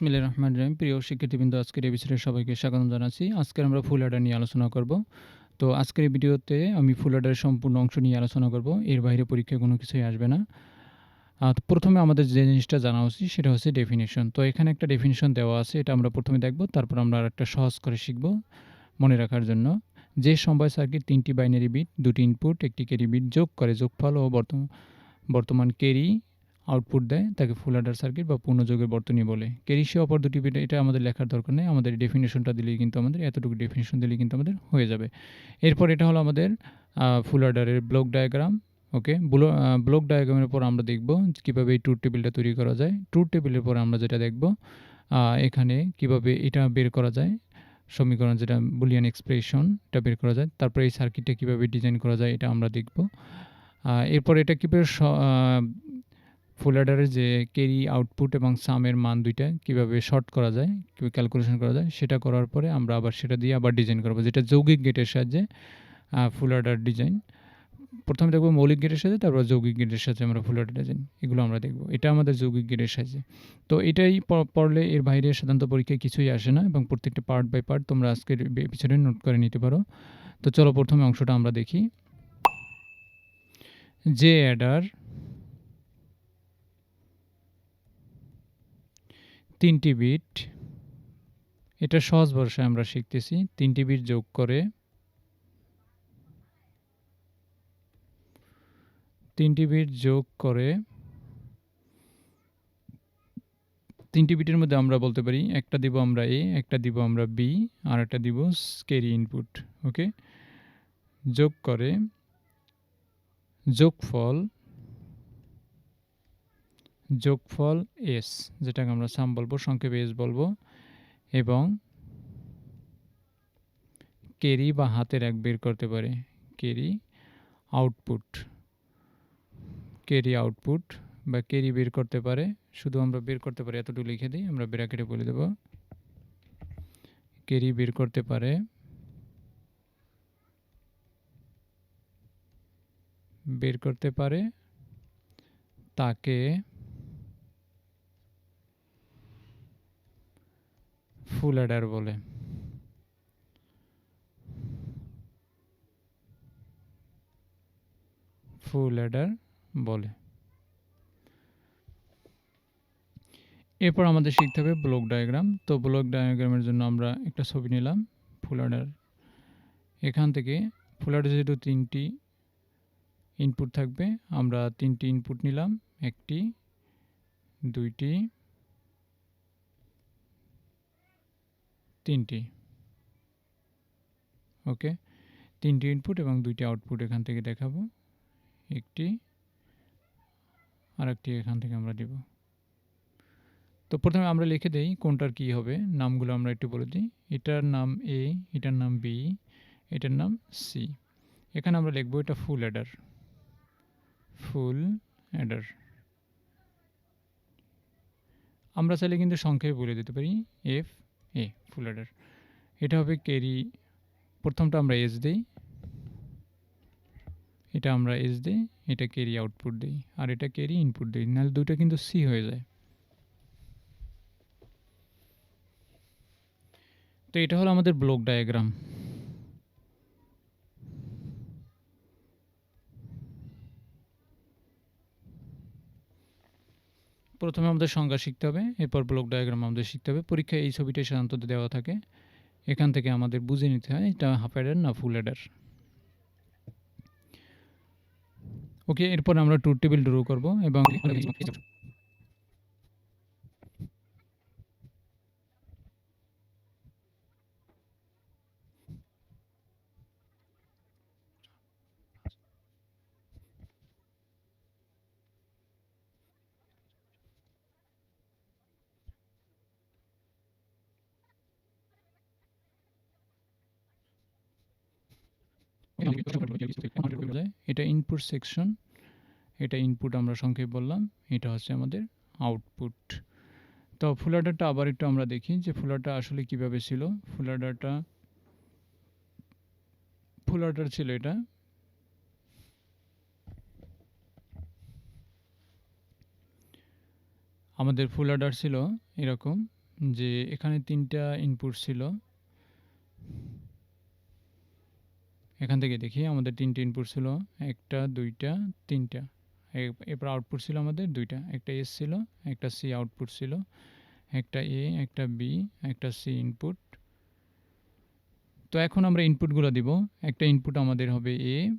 বিসমিল্লাহির রহমান রহিম। প্রিয় শিক্ষার্থীবৃন্দ, আজকের এই বিষয়ে সবাইকে স্বাগতম জানাচ্ছি। আজকের আমরা ফুল অ্যাডার নিয়ে আলোচনা করব। তো আজকের এই ভিডিওতে আমি ফুল অ্যাডারের সম্পূর্ণ অংশ নিয়ে আলোচনা করব। এর বাইরে পরীক্ষায় কোনো কিছুই আসবে না। প্রথমে আমাদের যে জিনিসটা জানা উচিত, সেটা হচ্ছে ডেফিনেশন তো এখানে একটা ডেফিনেশন দেওয়া আছে, এটা আমরা প্রথমে দেখব, তারপর আমরা একটা সহজ করে শিখব মনে রাখার জন্য। যে সমবায় সার্কিট তিনটি বাইনারি বিট দুটি ইনপুট একটি ক্যারি বিট যোগ করে যোগফল ও বর্তমান বর্তমান ক্যারি আউটপুট দেয়, তাকে ফুল অ্যাডার সার্কিট বা পূর্ণযোগের বর্তনী বলে। ক্যারিশে অপর দুটি বিট এটা আমাদের লেখার দরকার নেই, আমাদের ডেফিনেশনটা দিলেই কিন্তু আমাদের, এতটুকু ডেফিনেশন দিলেই কিন্তু আমাদের হয়ে যাবে। এরপর এটা হলো আমাদের ফুল অ্যাডারের ব্লক ডায়াগ্রাম ওকে ব্লক ডায়াগ্রামের পর আমরা দেখব কীভাবে এই ট্রুথ টেবিলটা তৈরি করা যায়। ট্রুথ টেবিলের পর আমরা যেটা দেখব এখানে কীভাবে এটা বের করা যায়, সমীকরণ যেটা বুলিয়ান এক্সপ্রেশন এটা বের করা যায়, তারপরে এই সার্কিটটা কীভাবে ডিজাইন করা যায়, এটা আমরা দেখব। এরপর এটা কীভাবে ফুল অ্যাডারের যে ক্যারি আউটপুট এবং সামের মান দুইটা কীভাবে শর্ট করা যায়, কীভাবে ক্যালকুলেশন করা যায়, সেটা করার পরে আমরা আবার সেটা দিয়ে আবার ডিজাইন করব, যেটা যৌগিক গেটের সাহায্যে ফুল অ্যাডার ডিজাইন প্রথমে দেখব মৌলিক গেটের সাথে তারপর যৌগিক গেটের সাথে আমরা ফুল অ্যাডার ডিজাইন এগুলো আমরা দেখব। এটা আমাদের যৌগিক গেটের সাহায্যে। তো এটাই পড়লে এর বাইরে সাধারণত পরীক্ষায় কিছুই আসে না এবং প্রত্যেকটা পার্ট বাই পার্ট তোমরা আজকের পিছনে নোট করে নিতে পারো। তো চলো প্রথমে অংশটা আমরা দেখি। যে অ্যাডার তিনটি বিট। এটা সহজ ভাষায় আমরা শিখতেছি। তিনটি বিট যোগ করে তিনটি বিট যোগ করে তিনটি বিটের মধ্যে আমরা বলতে পারি, একটা দিব আমরা এ একটা দিব আমরা বি আর একটা দিব স্কেরি ইনপুট ওকে যোগ করে যোগফল যোগফল এস যেটাকে আমরা সাম বলব, সংক্ষেপে এস বলব, এবং কেরি বা হাতের এক বের করতে পারে। কেরি আউটপুট কেরি আউটপুট বা কেরি বের করতে পারে। শুধু আমরা বের করতে পারি, এতটুকু লিখে দিই, আমরা ব্র্যাকেটে বলে দেব। কেরি বের করতে পারে, বের করতে পারে তাকে ফুল অ্যাডার বলে। ফুল অ্যাডার বলে। এরপর আমাদের শিখতে হবে ব্লক ডায়াগ্রাম। তো ব্লক ডায়াগ্রামের জন্য আমরা একটা ছবি নিলাম, ফুল অ্যাডার। এখান থেকে ফুল অ্যাডার যেহেতু তিনটি ইনপুট থাকবে, আমরা তিনটি ইনপুট নিলাম, একটি, দুইটি তিনটি। ওকে, তিনটি ইনপুট এবং দুইটি আউটপুট এখান থেকে দেখাবো। একটি আর একটি এখান থেকে আমরা দিব। তো প্রথমে আমরা লিখে দেই কোনটার কি হবে, নামগুলো আমরা একটু বলে দিই। এটার নাম এ এটার নাম বি এটার নাম সি এখানে আমরা লিখব এটা ফুল অ্যাডার ফুল অ্যাডার আমরা চাইলে কিন্তু সংখ্যায় বলে দিতে পারি। এফ এ ফুল অ্যাডার এটা হবে ক্যারি, প্রথমটা আমরা এস দিই। এটা আমরা এস দিই, এটা ক্যারি আউটপুট দিই, আর এটা ক্যারি ইনপুট দিই, নাহলে দুইটা কিন্তু সি হয়ে যায়। তো এটা হলো আমাদের ব্লক ডায়াগ্রাম। প্রথমে আমাদের সংজ্ঞা শিখতে হবে, এরপর ব্লক ডায়াগ্রাম আমাদের শিখতে হবে। পরীক্ষায় এই ছবিটাই সাধারণত দেওয়া থাকে। এখান থেকে আমাদের বুঝে নিতে হয় এটা হাফ অ্যাডার না ফুল অ্যাডার ওকে এরপর আমরা ট্রুথ টেবিল ড্র করব এবং এটা ইনপুট সেকশন এটা ইনপুট আমরা সংক্ষেপ বললাম এটা হচ্ছে আমাদের আউটপুট তো ফুলাডারটা আবার একটু আমরা দেখি যে ফুলারটা আসলে কীভাবে ছিল। ফুলাডারটা ফুলাডার ছিল এটা। আমাদের ফুল অর্ডার ছিল এরকম যে এখানে তিনটা ইনপুট ছিল। এখান থেকে দেখি আমাদের তিনটে ইনপুট ছিল। ১ টা, ২ টা, ৩ টা। এ এরপর আউটপুট ছিল আমাদের দুইটা একটা এস ছিল, একটা সি আউটপুট ছিল। একটা এ, একটা বি, একটা সি ইনপুট। তো এখন আমরা ইনপুটগুলো দিব। একটা ইনপুট আমাদের হবে এ।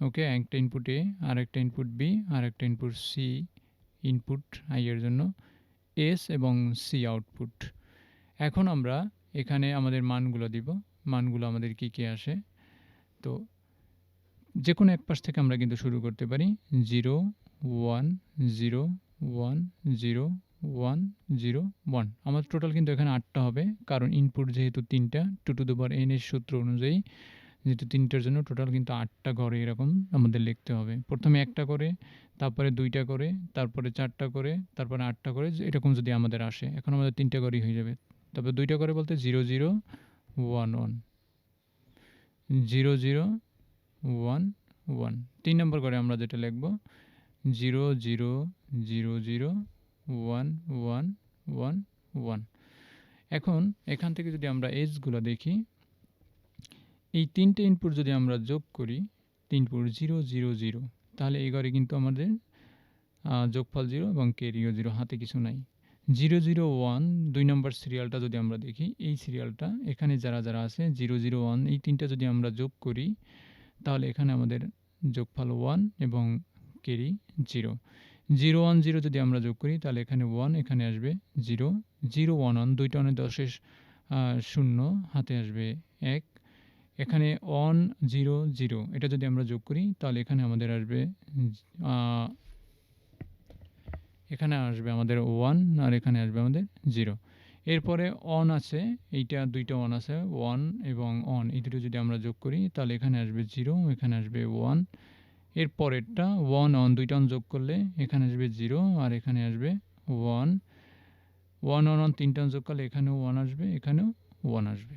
ওকে, একটা ইনপুট এ, আর একটা ইনপুট বি, আর একটা ইনপুট সি ইনপুট আই এর জন্য। এস এবং সি আউটপুট। এখন আমরা এখানে আমাদের মানগুলো দিব। মানগুলো আমাদের কি, কি আসে? তো যে কোনো এক পাশ থেকে আমরা কিন্তু শুরু করতে পারি। 0, 1, 0, 1, 0, 1, 0, 1 আমাদের টোটাল কিন্তু এখানে আটটা হবে। কারণ ইনপুট যেহেতু তিনটা টু টু পাওয়ার n এর সূত্র অনুযায়ী যেহেতু ৩ টার জন্য টোটাল কিন্তু ৮ টা ঘরে এরকম আমাদের লিখতে হবে। প্রথমে একটা করে, তারপরে দুইটা করে, তারপরে চারটা করে, তারপরে ৮ টা করে এরকম যদি আমাদের আসে। এখন আমাদের ৩ টা করেই হয়ে যাবে। তারপরে দুইটা করে বলতে 0, 0, 1, 1 0, 0, 1, 1 ৩ নম্বর করে আমরা যেটা লিখব 0, 0, 0, 0, 1, 1, 1, 1 এখন এখান থেকে যদি আমরা এজগুলো দেখি এই ৩ টে ইনপুট যদি আমরা যোগ করি ৩ ইনপুট 0, 0, 0 তাহলে এই ঘরে কিন্তু আমাদের যোগফল 0 এবং কেরিও জিরো হাতে কিছু নাই। 001 ২ নম্বর সিরিয়ালটা যদি আমরা দেখি, এই সিরিয়ালটা এখানে যারা, যারা আছে 001 এই ৩ টা যদি আমরা যোগ করি তাহলে এখানে আমাদের যোগফল ওয়ান এবং carry zero. Zero one zero যদি আমরা যোগ করি তাহলে এখানে ওয়ান এখানে আসবে 0, 011 ২ টা অনে ১০ এর আ ০ হাতে আসবে এক। এখানে 1 0 0 এটা যদি আমরা যোগ করি তাহলে এখানে আমাদের আসবে এখানে আসবে আমাদের ওয়ান আর এখানে আসবে আমাদের জিরো এরপরে অন আছে, এইটা দুইটা অন আছে ওয়ান এবং অন এই দুটো যদি আমরা যোগ করি, তাহলে এখানে আসবে জিরো এখানে আসবে ওয়ানের পরেরটা ওয়ান অন দুইটা অন যোগ করলে এখানে আসবে জিরো আর এখানে আসবে 1 1 অন অন তিনটা অন যোগ করলে এখানেও ওয়ান আসবে, এখানেও ওয়ান আসবে।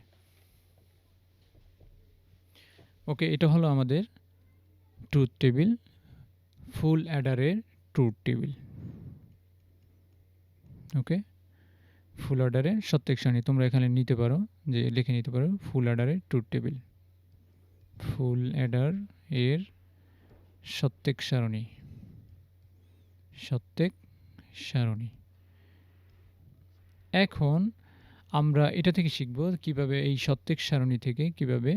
ওকে এটা হলো আমাদের ট্রুথ টেবিল ফুল অ্যাডারের ট্রুথ টেবিল ওকে ফুল অর্ডারের সত্যেক সারণী তোমরা এখানে নিতে পারো, যে লিখে নিতে পারো ফুল অর্ডারের ট্রুথ টেবিল ফুল অ্যাডার এর সত্যেক সারণী। সত্যেক সারণী। এখন আমরা এটা থেকে শিখব কীভাবে এই সত্যেক সারণী থেকে কীভাবে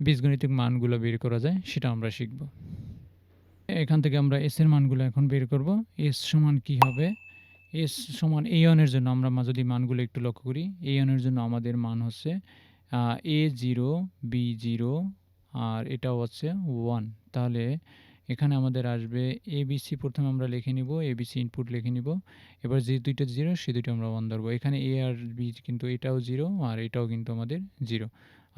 বীজগণিতিক মানগুলো বের করা যায়, সেটা আমরা শিখব। এখান থেকে আমরা এস এর মানগুলো এখন বের করব। এস সমান কি হবে? এস সমান এই অনের জন্য আমরা যদি মানগুলো একটু লক্ষ্য করি। এই অনের জন্য আমাদের মান হচ্ছে এ জিরো বি জিরো আর এটাও হচ্ছে ওয়ান তাহলে এখানে আমাদের আসবে এ এবিসি প্রথমে আমরা লিখে নিব এ এবিসি ইনপুট লিখে নিব। এবার যে দুইটা জিরো সে দুইটা আমরা ওয়ান ধরবো। এখানে এ আর বি কিন্তু এটাও জিরো আর এটাও কিন্তু আমাদের জিরো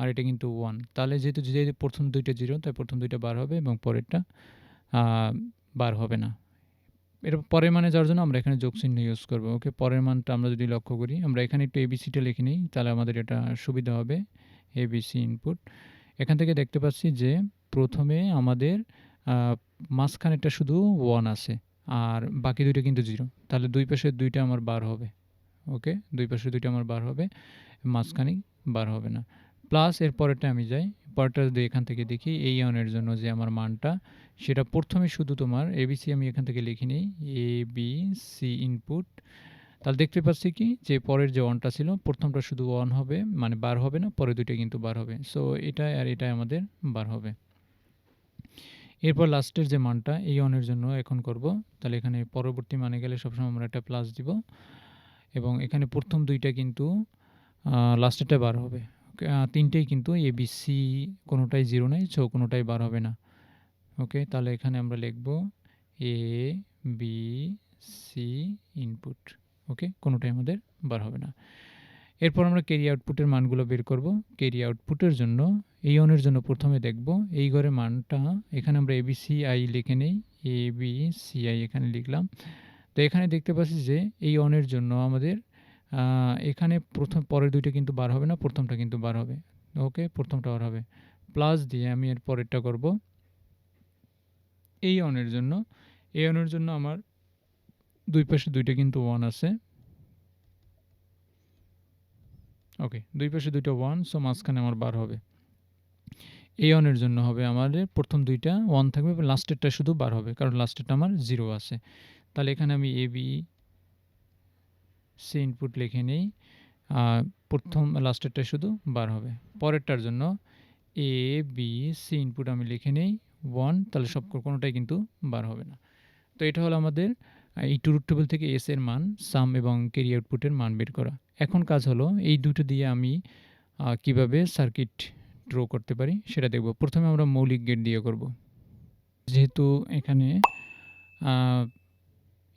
আর এটা কিন্তু ওয়ান তাহলে যেহেতু যেহেতু প্রথম দুইটা জিরো তাই প্রথম দুইটা বার হবে এবং পরেরটা বার হবে না। এর পরের মানে যাওয়ার জন্য আমরা এখানে যোগ চিহ্ন ইউজ করব। ওকে, পরের মানটা আমরা যদি লক্ষ্য করি, আমরা এখানে একটু এবিসিটা লিখে নিই, তাহলে আমাদের এটা সুবিধা হবে। এবিসি ইনপুট এখান থেকে দেখতে পাচ্ছি যে প্রথমে আমাদের মাঝখানেরটা শুধু ওয়ান আছে, আর বাকি দুইটা কিন্তু জিরো তাহলে দুই পাশে দুইটা আমার বার হবে। ওকে, দুই পাশে দুইটা আমার বার হবে মাঝখানে বার হবে না। প্লাস এর পরেরটা আমি যাই, পরেরটা যদি এখান থেকে দেখি, এই অনের জন্য যে আমার মানটা, সেটা প্রথমে শুধু তোমার এবিসি আমি এখান থেকে লিখে নিই এ বি সি ইনপুট তাহলে দেখতে পাচ্ছি কি, যে পরের যে ওয়ানটা ছিল, প্রথমটা শুধু ওয়ান হবে মানে বার হবে না, পরে দুইটা কিন্তু বার হবে। সো এটা আর এটা আমাদের বার হবে। এরপর লাস্টের যে মানটা, এই অনের জন্য এখন করব। তাহলে এখানে পরবর্তী মানে গেলে সবসময় আমরা একটা প্লাস দিব। এবং এখানে প্রথম দুইটা কিন্তু লাস্টেরটা বার হবে। তিনটেই কিন্তু এ বি সি কোনোটাই জিরো নেই সো কোনোটাই বার হবে না। ওকে তাহলে এখানে আমরা লিখব A B C input okay কোনোটাই আমাদের বার হবে না। এরপর আমরা কেরি আউটপুটের মানগুলো বের করব। কেরি আউটপুটের জন্য, এই অনের জন্য প্রথমে দেখব, এই ঘরে মানটা, এখানে আমরা এবিসি আই লিখে নেই এ বি সি আই এখানে লিখলাম। তো এখানে দেখতে পাচ্ছি যে, এই অনের জন্য আমাদের এখানে প্রথম, পরের দুইটা কিন্তু বার হবে না, প্রথমটা কিন্তু বার হবে। ওকে, প্রথমটা বার হবে। প্লাস দিয়ে আমি এর পরেরটা করব। এই অনের জন্য, এই অনের জন্য আমার দুই পাশে দুইটা কিন্তু ওয়ান আছে। ওকে, দুই পাশে দুইটা ওয়ান সো মাঝখানে আমার বার হবে। এই অনের জন্য হবে আমাদের প্রথম দুইটা ওয়ান থাকবে লাস্টেরটা শুধু বার হবে, কারণ লাস্টেরটা আমার জিরো আছে। তাহলে এখানে আমি এ সি ইনপুট লিখে নেই প্রথম লাস্টেরটা শুধু বার হবে। পরেরটার জন্য এ বি সি ইনপুট আমি লিখে নেই ওয়ান তাহলে সব কোনোটাই কিন্তু বার হবে না। তো এটা হলো আমাদের এই টুরুট টেবিল থেকে এস এর মান সাম এবং ক্যারি আউটপুটের মান বের করা। এখন কাজ হলো এই দুটো দিয়ে আমি কীভাবে সার্কিট ড্র করতে পারি সেটা দেখব। প্রথমে আমরা মৌলিক গেট দিয়ে করব। যেহেতু এখানে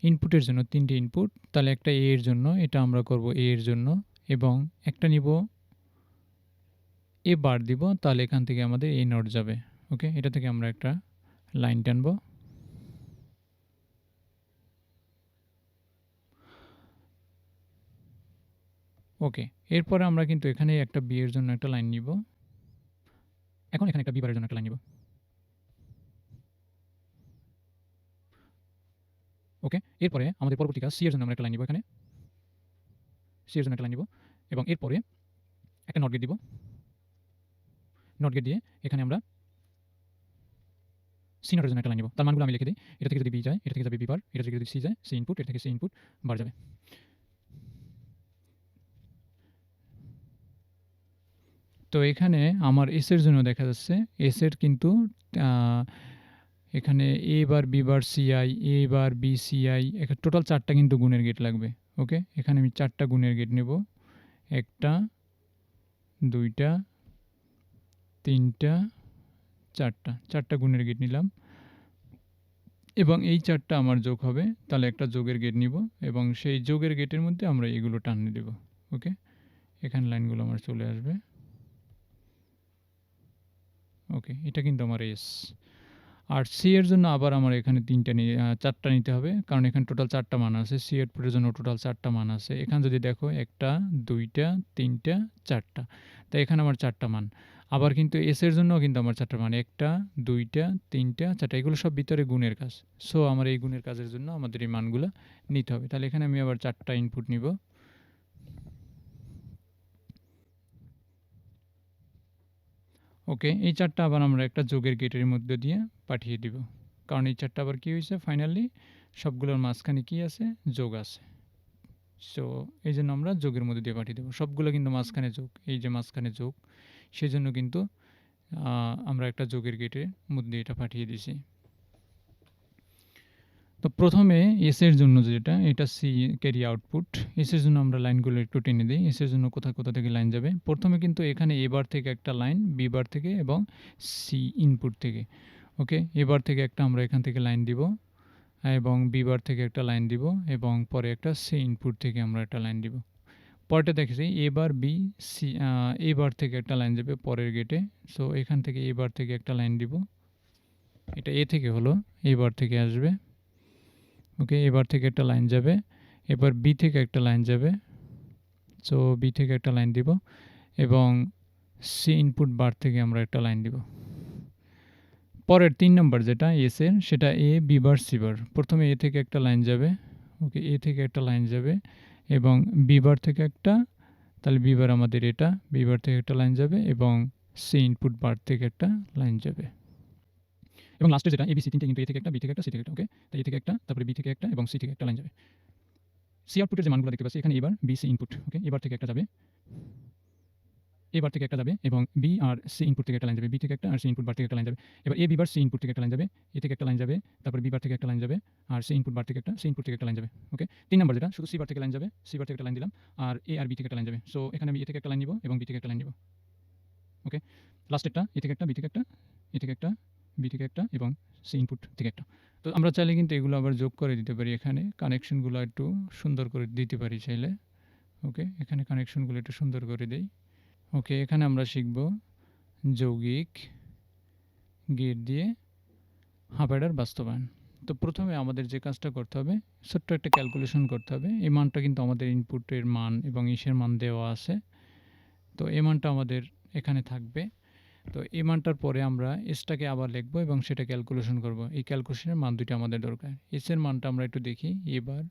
ইনপুটের জন্য তিনটে ইনপুট তাহলে একটা এ এর জন্য, এটা আমরা করব এ এর জন্য, এবং একটা নিব এ বার দিব, তাহলে এখান থেকে আমাদের এ নট যাবে ওকে এটা থেকে আমরা একটা লাইন টানবো। ওকে এরপরে আমরা কিন্তু এখানে একটা বি এর জন্য একটা লাইন নিব। এখন এখানে একটা বি বারের জন্য একটা লাইন নিব। ওকে এরপরে আমাদের পরবর্তী কাজ সি জন্য আমরা একটা লাইন নিব এখানে। সি জন্য একটা লাইন নিব। এবং এরপরে একটা নট গেট দিব। নট গেট দিয়ে এখানে আমরা সি নটের জন্য একটা লাইন নিব। তার মানগুলো আমি লিখে দিই। এটা থেকে যদি বি যায়, এটা থেকে যাবে বি বার এটা থেকে যদি সি যায় সি ইনপুট এটা থেকে সি ইনপুট বার যাবে। তো এখানে আমার এস এর জন্য দেখা যাচ্ছে এস এর কিন্তু এখানে A bar B bar CI A bar B CI এখানে টোটাল চারটা কিন্তু গুণের গেট লাগবে ওকে এখানে আমি চারটা গুণের গেট নেব। একটা, দুইটা, তিনটা, চারটা চারটা গুণের গেট নিলাম। এবং এই চারটা আমার যোগ হবে, তাহলে একটা যোগের গেট নিব এবং সেই যোগের গেটের মধ্যে আমরা এগুলো টানিয়ে দেব ওকে এখানে লাইনগুলো আমার চলে আসবে। ওকে এটা কিন্তু আমার এস আর সি এর জন্য আবার আমার এখানে তিনটা নিয়ে চারটা নিতে হবে। কারণ এখানে টোটাল চারটা মান আছে। সি এর পুটের জন্য টোটাল চারটা মান আছে। এখানে যদি দেখো, একটা, দুইটা, তিনটা, চারটা। তাই এখানে আমার চারটা মান। আবার কিন্তু এস এর জন্য কিন্তু আমার চারটা মান। একটা, দুইটা, তিনটা, চারটা, এগুলো সব ভিতরে গুণের কাজ। সো আমার এই গুণের কাজের জন্য আমাদের এই মানগুলো নিতে হবে। তাহলে এখানে আমি আবার চারটা ইনপুট নিব। ওকে এই চারটা আবার আমরা একটা যোগের গেটের মধ্যে দিয়ে পাঠিয়ে দিব। কারণ এই চারটা আবার কী হয়েছে? ফাইনালি সবগুলোর মাঝখানে কি আছে? যোগ আছে। সো এই জন্য আমরা যোগের মধ্যে দিয়ে পাঠিয়ে দেবো। সবগুলো কিন্তু মাঝখানে যোগ। এই যে মাঝখানে যোগ সেই জন্য কিন্তু আমরা একটা যোগের গেটের মধ্যে এটা পাঠিয়ে দিছি তো প্রথমে এস এর জন্য যেটা, এটা সি ক্যারি আউটপুট এস এর জন্য আমরা লাইনগুলো একটু টেনে দিই। এস এর জন্য কোথা কোথা থেকে লাইন যাবে? প্রথমে কিন্তু এখানে এবার থেকে একটা লাইন বি বার থেকে এবং সি ইনপুট থেকে। ওকে এবার থেকে একটা আমরা এখান থেকে লাইন দিব এবং বি বার থেকে একটা লাইন দিব এবং পরে একটা সি ইনপুট থেকে আমরা একটা লাইন দিব। পরেরটা দেখেছি এবার বি সি এবার থেকে একটা লাইন যাবে পরের গেটে সো এখান থেকে এবার থেকে একটা লাইন দিব। এটা এ থেকে হলো এবার থেকে আসবে। ওকে এবার থেকে একটা লাইন যাবে। এবার বি থেকে একটা লাইন যাবে। সো বি থেকে একটা লাইন দিব এবং সি ইনপুট বার থেকে আমরা একটা লাইন দিব। পরের তিন নম্বর যেটা এস এর, সেটা এ বি বার সি বার প্রথমে এ থেকে একটা লাইন যাবে। ওকে এ থেকে একটা লাইন যাবে এবং বি বার থেকে একটা, তাহলে বি বার আমাদের এটা। বি বার থেকে একটা লাইন যাবে এবং সি ইনপুট বার থেকে একটা লাইন যাবে। এবং লাস্টে যেটা এবিসি তিনটে কিন্তু এ থেকে একটা বি থেকে একটা সি থেকে একটা ওকে তাই এ থেকে একটা তারপরে বি থেকে একটা এবং সি থেকে একটা লাইন যাবে সি আউটপুটের যে মানগুলো দেখতে পাচ্ছি এখানে এবার বি সি ইনপুট ওকে এবার থেকে একটা যাবে এবার থেকে একটা যাবে এবং বি আর সি ইনপুট থেকে একটা লাইন যাবে বি থেকে একটা আর সি ইনপুট বার থেকে একটা লাইন যাবে এবার A B bar C input থেকে একটা লাইন যাবে এ থেকে একটা লাইন যাবে তারপর বি বার থেকে একটা লাইন যাবে আর সি ইনপুট বার থেকে একটা সি ইনপুট থেকে একটা লাইন যাবে ওকে তিন নম্বর যেটা শুধু সি বার থেকে লাইন যাবে সি বার থেকে একটা লাইন দিলাম আর এ আর বি থেকে একটা লাইন যাবে সো এখানে আমি এ থেকে একটা লাইন নিব এবং বি থেকে একটা লাইন নিব ওকে লাস্টেরটা এ থেকে একটা বি থেকে একটা এ থেকে একটা বি থেকে একটা এবং সি ইনপুট থেকে একটা। তো আমরা চাইলে কিন্তু এগুলো আবার যোগ করে দিতে পারি এখানে। কানেকশনগুলো একটু সুন্দর করে দিতে পারি চাইলে। ওকে এখানে কানেকশনগুলো একটু সুন্দর করে দেই। ওকে এখানে আমরা শিখব যৌগিক গেট দিয়ে হাফ অ্যাডার বাস্তবায়ন। তো প্রথমে আমাদের যে কাজটা করতে হবে, ছোট্ট একটা ক্যালকুলেশন করতে হবে। এই মানটা কিন্তু আমাদের ইনপুটের মান এবং ইসের মান দেওয়া আছে। তো এই মানটা আমাদের এখানে থাকবে। তো এই মানটার পরে আমরা এসটাকে আবার লিখব এবং সেটা ক্যালকুলেশন করব। এই ক্যালকুলেশনের মান দুইটা আমাদের দরকার। এস এর মানটা আমরা একটু দেখি। A bar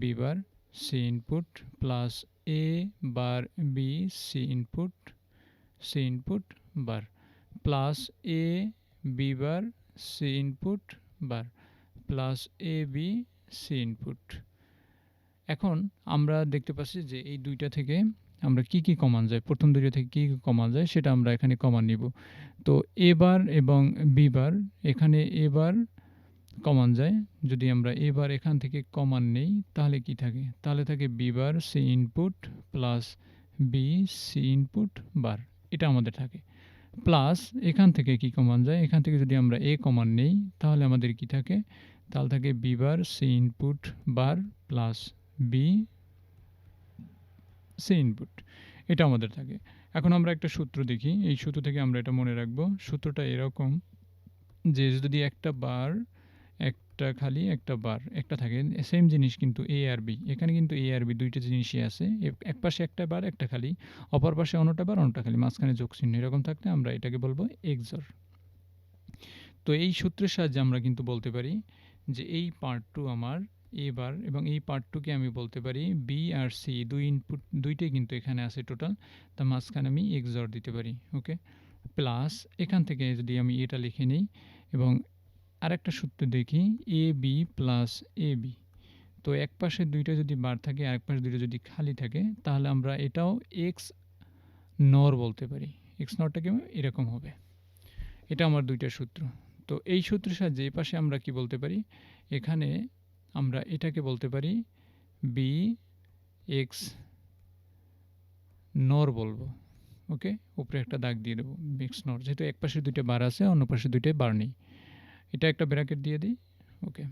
B bar C input plus A bar B C input C input bar plus A B bar C input bar plus A B C input এখন আমরা দেখতে পাচ্ছি যে এই দুইটা থেকে আমরা কি কি কমান যায়? প্রথম দুইটা থেকে কি কী কমান যায়? সেটা আমরা এখানে কমান নিব। তো এবার এবং বিবার এখানে এবার কমান যায়। যদি আমরা এবার এখান থেকে কমান নেই, তাহলে কি থাকে? তাহলে থাকে B bar C input plus B C input bar এটা আমাদের থাকে। প্লাস এখান থেকে কি কমান যায়? এখান থেকে যদি আমরা এ কমান নেই, তাহলে আমাদের কি থাকে? তাহলে থাকে B bar C input bar plus B C input এটা আমাদের থাকে। এখন আমরা একটা সূত্র দেখি, এই সূত্র থেকে আমরা এটা মনে রাখব, সূত্রটা এরকম যে যদি একটা বার, একটা খালি, একটা বার, একটা থাকে সেম জিনিস কিন্তু এ আর বি এখানে কিন্তু এ আর বি দুইটা জিনিসই আছে এক পাশে একটা বার, একটা খালি, অপর পাশে অন্যটা বার, অন্যটা খালি, মাঝখানে যোগ চিহ্ন এরকম থাকলে আমরা এটাকে বলব এক্সর। তো এই সূত্রের সাহায্যে আমরা কিন্তু বলতে পারি যে এই পার্ট টু আমার এ বার এবং এই পার্ট আমি বলতে পারি বি আর সি দুই ইনপুট দুইটাই কিন্তু এখানে আছে টোটাল তা মাঝখানে আমি এক্সর দিতে পারি ওকে প্লাস এখান থেকে যদি আমি এটা লিখে নিই এবং আরেকটা সূত্র দেখি A B plus A B তো এক পাশে দুইটা যদি বার থাকে, আরেক পাশে দুইটা যদি খালি থাকে, তাহলে আমরা এটাও এক্স নর বলতে পারি। এক্স নরটাকে এরকম হবে। এটা আমার দুইটা সূত্র। তো এই সূত্রের সাহায্যে এই পাশে আমরা কি বলতে পারি? এখানে আমরা এটাকে বলতে পারি বি এক্স নর বলব, ওকে? উপরে একটা দাগ দিয়ে দেবো এক্স নর। যেহেতু এক পাশে দুইটা বার আছে, অন্য পাশে দুইটাই বার নেই। এটা একটা ব্র্যাকেট দিয়ে দিই, ওকে?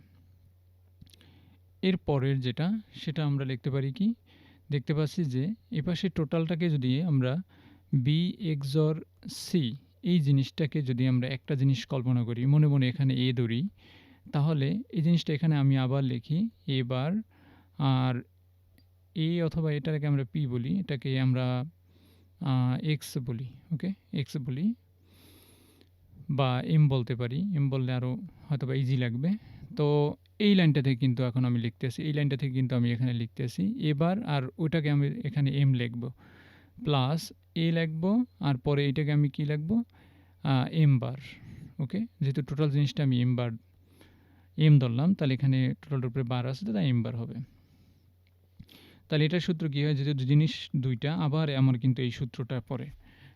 এর পরের যেটা, সেটা আমরা লিখতে পারি কি? দেখতে পাচ্ছি যে এপাশে টোটালটাকে যদি আমরা বি এক্সর সি এই জিনিসটাকে যদি আমরা একটা জিনিস কল্পনা করি, মনে মনে এখানে এ ধরি তাহলে এই জিনিসটা এখানে আমি আবার লিখি, এবার আর এ অথবা এটাকে আমরা পি বলি, এটাকে আমরা এক্স বলি, ওকে? এক্স বলি বা এম বলতে পারি, এম বললে আরও হয়তো বা ইজি লাগবে। তো এই লাইনটা থেকে কিন্তু এখন আমি লিখতেছি, এই লাইনটা থেকে কিন্তু আমি এখানে লিখতেছি, এবার আর ওইটাকে আমি এখানে এম লিখব প্লাস এ লিখব আর পরে এইটাকে আমি কি লিখব? M bar, okay? যেহেতু টোটাল জিনিসটা আমি এম বার এম ধরলাম, তাহলে এখানে টোটালটার উপরে বার আছে তাই এম বার হবে। তাহলে এটার সূত্র কী হয়? যেহেতু জিনিস দুইটা, আবার আমার কিন্তু এই সূত্রটা পড়ে।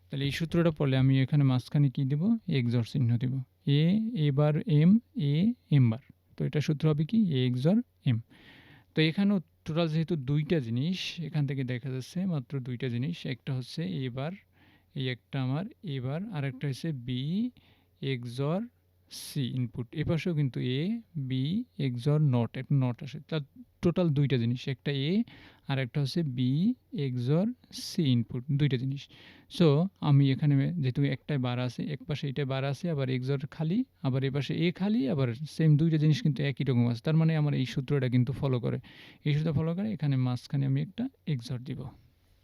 তাহলে এই সূত্রটা পড়লে আমি এখানে মাঝখানে কী দেবো? এক্সর চিহ্ন দেব। এ এবার এম এ এম বার। তো এটা সূত্র হবে কি? এ এক্সর এম তো এখানেও টোটাল যেহেতু দুইটা জিনিস, এখান থেকে দেখা যাচ্ছে মাত্র দুইটা জিনিস। একটা হচ্ছে এবার এই একটা আমার এবার আর একটা হচ্ছে B XOR C input A পাশেও কিন্তু এ বি এক্সর নট একটা নট আসে। তার টোটাল দুইটা জিনিস, একটা এ আর একটা হচ্ছে বি এক্সর সি ইনপুট দুইটা জিনিস। সো আমি এখানে যেহেতু একটাই বার আছে, এক পাশে এটাই বার আছে, আবার এক্সর খালি, আবার এ পাশে এ খালি, আবার সেম দুইটা জিনিস কিন্তু একই রকম আছে। তার মানে আমার এই সূত্রটা কিন্তু ফলো করে। এই সূত্র ফলো করে, এখানে মাঝখানে আমি একটা এক্সর দিব।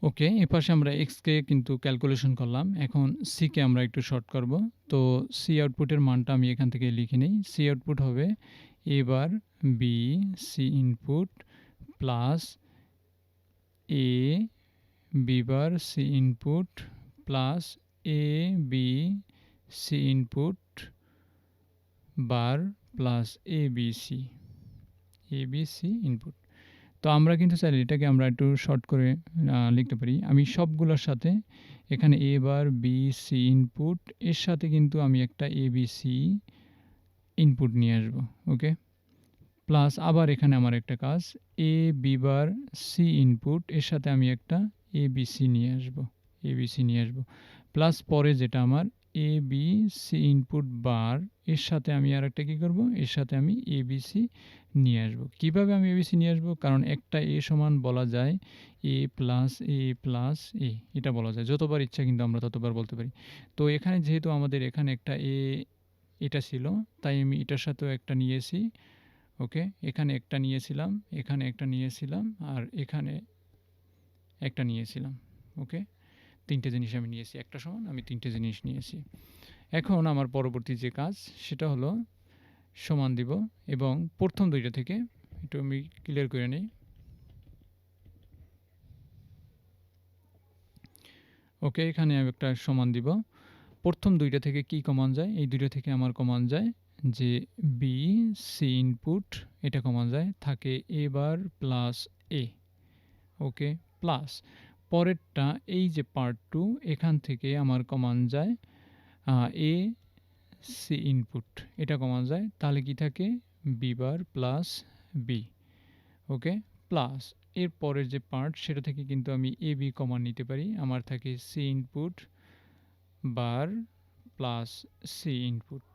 ওকে এ পাশে আমরা এক্সকে কিন্তু ক্যালকুলেশন করলাম। এখন সিকে আমরা একটু শর্ট করব। তো সি আউটপুটের মানটা আমি এখান থেকে লিখে নিই। সি আউটপুট হবে এবার B C input plus A B bar C input plus A B C input bar plus A B C A B C input তো আমরা কিন্তু চাইলে এটাকে আমরা একটু শর্ট করে লিখতে পারি। আমি সবগুলোর সাথে এখানে A bar B C input এর সাথে কিন্তু আমি একটা এ বি সি ইনপুট নিয়ে আসব ওকে প্লাস আবার এখানে আমার একটা কাজ A B bar C input এর সাথে আমি একটা এ বি সি নিয়ে আসব এ বি সি নিয়ে আসব। প্লাস পরে যেটা আমার A B C input bar এর সাথে আমি আর একটা কী করব? এর সাথে আমি এ বি সি নিয়ে আসব। কীভাবে আমি এবিসি নিয়ে আসব? কারণ একটা এ সমান বলা যায় এ প্লাস এ প্লাস এ এটা বলা যায়। যতবার ইচ্ছা কিন্তু আমরা ততবার বলতে পারি। তো এখানে যেহেতু আমাদের এখানে একটা এ এটা ছিল, তাই আমি এটার সাথেও একটা নিয়েছি, ওকে? এখানে একটা নিয়েছিলাম, এখানে একটা নিয়েছিলাম, আর এখানে একটা নিয়েছিলাম, ওকে? তিনটে জিনিস আমি নিয়েছি, একটা সমান, আমি তিনটে জিনিস নিয়েছি। এখন আমার পরবর্তী যে কাজ, সেটা হলো সমান দিব এবং প্রথম দুইটা থেকে একটু আমি ক্লিয়ার করে নিই। ওকে, এখানে আমি একটা সমান দিব। প্রথম দুইটা থেকে কি কমান যায়? এই দুইটা থেকে আমার কমান যায় যে বি সি ইনপুট এটা কমান যায়, থাকে এ বার প্লাস এ ওকে প্লাস পরেরটা, এই যে পার্ট টু এখান থেকে আমার কমান যায় এ সি ইনপুট এটা কমান যায়, তাহলে কি থাকে? B bar plus B okay plus এর পরের যে পার্ট সেটা থেকে কিন্তু আমি এ বি কমান নিতে পারি। আমার থাকে C input bar plus C input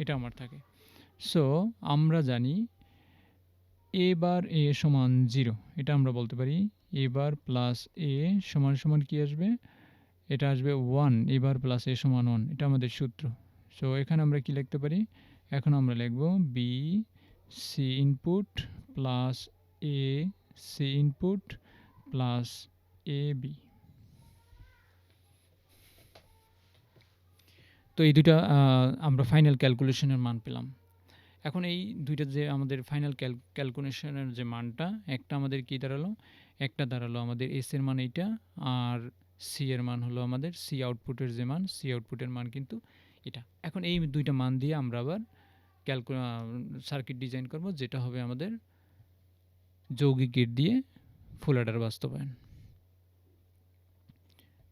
এটা আমার থাকে। সো আমরা জানি এ বার এ সমান জিরো এটা আমরা বলতে পারি এ বার প্লাস এ সমান সমান কি আসবে? এটা আসবে ওয়ান এ বার প্লাস এ সমান ওয়ান এটা আমাদের সূত্র। সো এখানে আমরা কি লিখতে পারি? এখন আমরা লিখব B C input plus A C input plus A B তো এই দুইটা আমরা ফাইনাল ক্যালকুলেশনের মান পেলাম। এখন এই দুইটা যে আমাদের ফাইনাল ক্যালকুলেশনের যে মানটা, একটা আমাদের কি দাঁড়াল? একটা দাঁড়াল আমাদের এস এর মান এইটা, আর সি এর মান হলো আমাদের সি আউটপুটের যে মান সি আউটপুটের মান কিন্তু এটা। এখন এই দুইটা মান দিয়ে আমরা আবার ক্যালকু সার্কিট ডিজাইন করব, যেটা হবে আমাদের যৌগিক গেট দিয়ে ফুল অ্যাডার বাস্তবায়ন।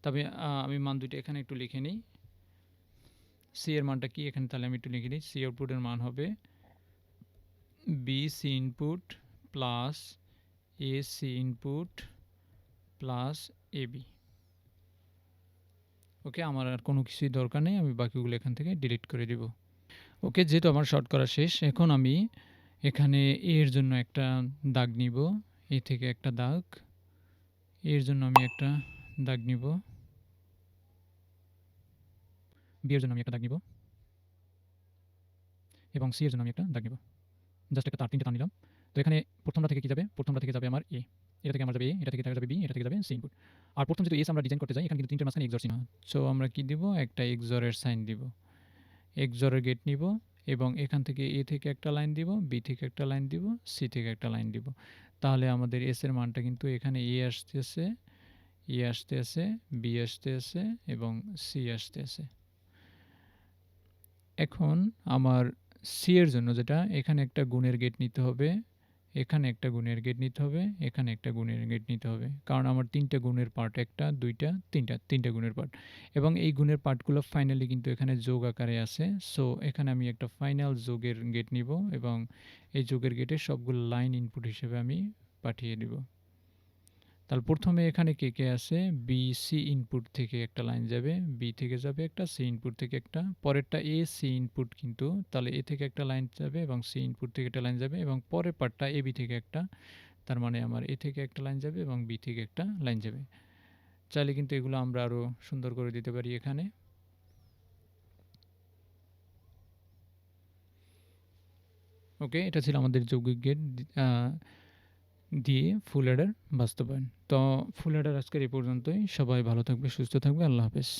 তবে আমি মান দুইটা এখানে একটু লিখে নিই। সি এর মানটা কি? এখানে তাহলে আমি একটু লিখে নিই। সি আউটপুটের মান হবে B C input plus A C input plus A B okay আমার আর কোনো কিছুই দরকার নেই, আমি বাকিগুলো এখান থেকে ডিলিট করে দিব। ওকে যেহেতু আমার শর্ট করা শেষ, এখন আমি এখানে এর জন্য একটা দাগ নিব। এ থেকে একটা দাগ। এর জন্য আমি একটা দাগ নিব। বি এর জন্য আমি একটা দাগ নিব। এবং সি এর জন্য আমি একটা দাগ নিব। জাস্ট একটা তার তিনটে তার নিলাম। তো এখানে প্রথমটা থেকে কি যাবে? প্রথমটা থেকে যাবে আমার এ এটা থেকে আমার যাবে এটা থেকে যাবে বি এটা থেকে যাবে সি ইনপুট আর প্রথম যদি এস আমরা ডিজাইন করতে যাই, এখানে কিন্তু তিনটে মাঝখানে এক্সর চিহ্ন। সো আমরা কি দিব? একটা এক্সরের সাইন দিব। এক্সরের গেট নিব এবং এখান থেকে এ থেকে একটা লাইন দিব বি থেকে একটা লাইন দিব সি থেকে একটা লাইন দিব। তাহলে আমাদের এস এর মানটা কিন্তু এখানে এ আসতেছে ই আসতে আছে বি আসতে আছে এবং সি আসতে আছে এখন আমার সি এর জন্য যেটা, এখানে একটা গুণের গেট নিতে হবে। এখানে একটা গুণের গেট নিতে হবে, এখানে একটা গুণের গেট নিতে হবে। কারণ আমার তিনটা গুণের পার্ট একটা, দুইটা, তিনটা তিনটা গুণের পার্ট এবং এই গুণের পার্টগুলো ফাইনালি কিন্তু এখানে যোগ আকারে আছে। সো এখানে আমি একটা ফাইনাল যোগের গেট নিব এবং এই যোগের গেটে সবগুলো লাইন ইনপুট হিসেবে আমি পাঠিয়ে দিব। তাহলে প্রথমে এখানে কে কে আছে? বি সি ইনপুট থেকে একটা লাইন যাবে বি থেকে যাবে একটা সি ইনপুট থেকে একটা, পরেরটা এ সি ইনপুট কিন্তু, তাহলে এ থেকে একটা লাইন যাবে এবং সি ইনপুট থেকে একটা লাইন যাবে এবং পরের পার্টটা এ বি থেকে একটা, তার মানে আমার এ থেকে একটা লাইন যাবে এবং বি থেকে একটা লাইন যাবে। চাইলে কিন্তু এগুলো আমরা আরও সুন্দর করে দিতে পারি এখানে। ওকে এটা ছিল আমাদের যৌগিক গেট দিয়ে ফুল অ্যাডার বাস্তবায়ন। তো ফুল অ্যাডার আজকের এই পর্যন্তই। সবাই ভালো থাকবে, সুস্থ থাকবে। আল্লাহ হাফেজ।